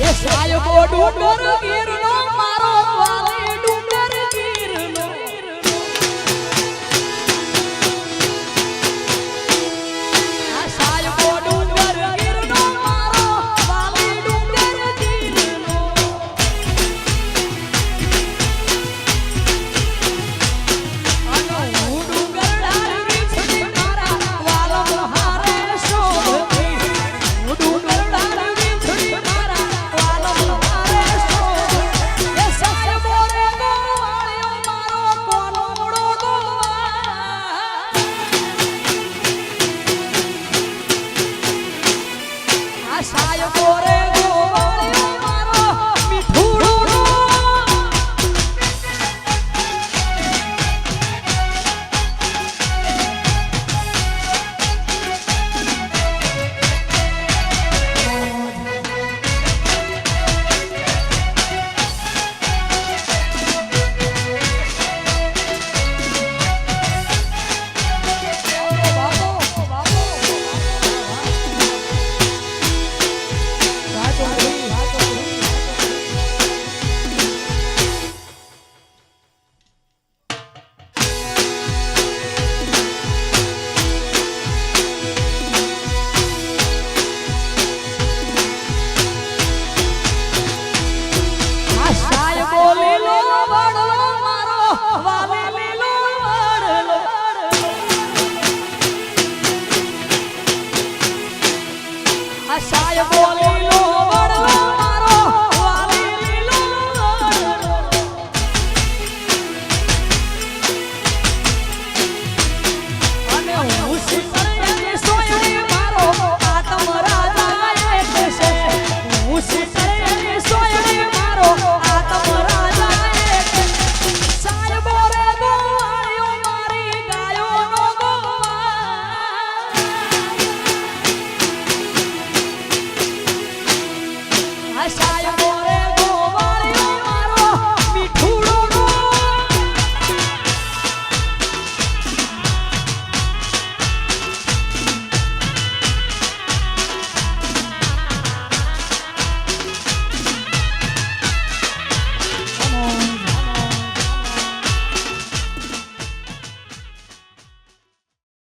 એ સાયો કોડું door ગીરનો મા સાહેબ બોલી લો